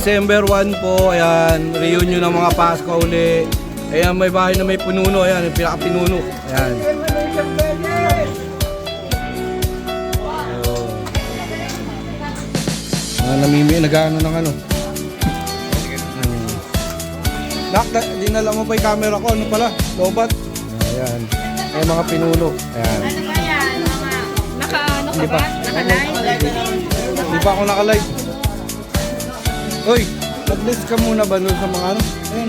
December 1 po, ayan, reunion ng mga Pasko uli. Ayan, may bahay na may pinuno, ayan, yung pinaka-pinuno. Ayan. Mga namimi, nag-ano ng ano. Hmm. Nak, na, dinala mo pa yung camera ko, ano pala? Lobat. Ayan. Ayan, mga pinuno. Ayan. Ano ba yan? Mga, naka, ano ka ba? Naka-live? Hindi pa ako nakalive. Hoy, nag-list ka muna ba doon sa mga ano? Ayan.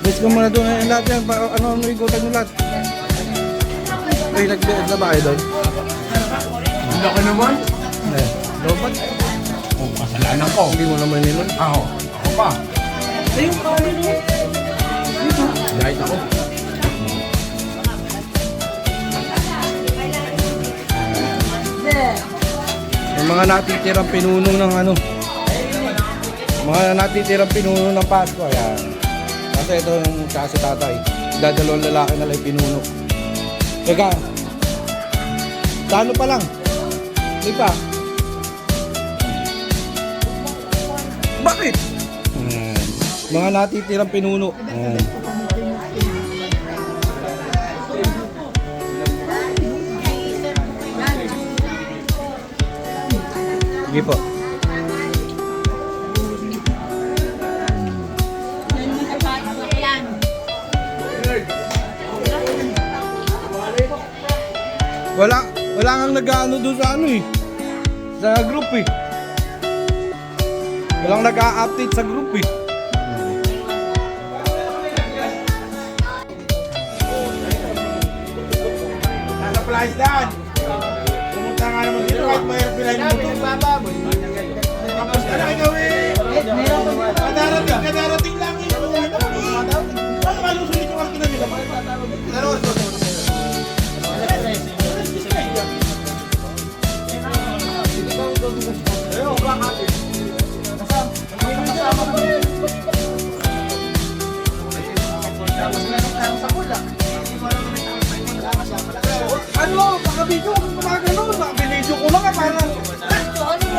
List ka muna doon. Ayan, lahat yan. Pa- Ano ang ikutan nyo lahat? Ay, nag-list na ba kayo doon? Hindi ka naman. Ayan. Lobat. Oh, kasalanan ko. Hindi mo naman nila. Ako. Ako pa. Kahit ako. Mga natitirang pinuno ng ano. Mga natitirang pinuno ng Pasko. Ayan. Kasi ito yung kasi tatay. Dadalawang lalaki na lang pinuno. Teka. Talo pa lang. Di pa. Bakit? Mga natitirang pinuno. Ayan. Sige po. Wala, wala kang nag-ano doon sa ano eh. Sa group eh. Walang nag-a-update sa group eh. Nasa flash down. Naman dito kahit may airplane mo ito. Tapos ka na eh. Kadarating, kadarating lang eh. Paano malusulit yung kartina nila? Ano? Naka-video ka pa gano'n. Naka-video ko lang eh. Parang...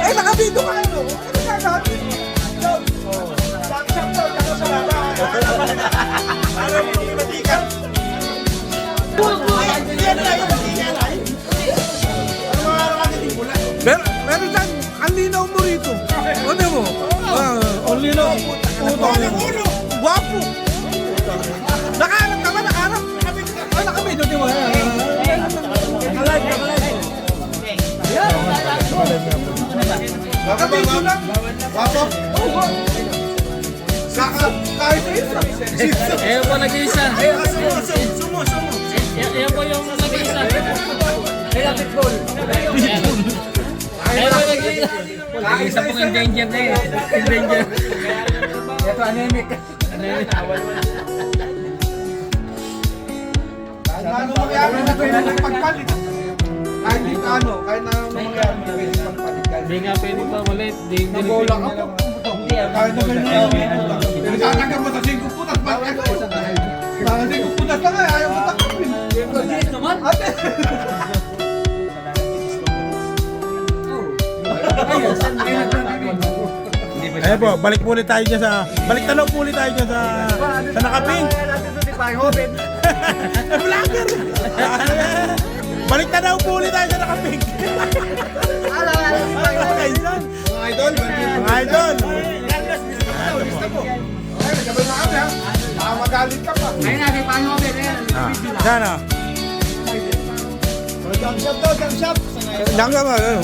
Eh, naka-video ka ano? Ano ka gagawin? Para mo yung matikan. Ano mga araw kasi di pula? Mer meron dyan, ang linaw mo rito. Ano mo? Ang linaw. Puto. Guwapo. Nakabidyo lang. Wapo? Kaka, kahit sa isa. Ayan po nag-iisa. Sumo, sumo, yung nag-iisa. Kaya pitbull. Ayan po nag-iisa. Nag-iisa pong na yun. Endanger. Ito anemic. Ano mangyari na pwede ng pagpalit? Kahit di ano, kahit ano mangyari Hindi nga pwede pa ulit. Di, di, Nabola ka po. Kahit na ganyan. Nagkakaga mo sa 5 putas, bakit ako? Sa 5 putas na nga, ayaw mo takapin. naman? Ate! Ayan po, balik po ulit tayo dyan sa... Balik tanaw po ulit tayo dyan sa... Sa nakaping. Vlogger! balik tanaw po ulit tayo sa nakaping. ra nào. Ờ, chăm sóc tôi chăm sóc chăm sóc rồi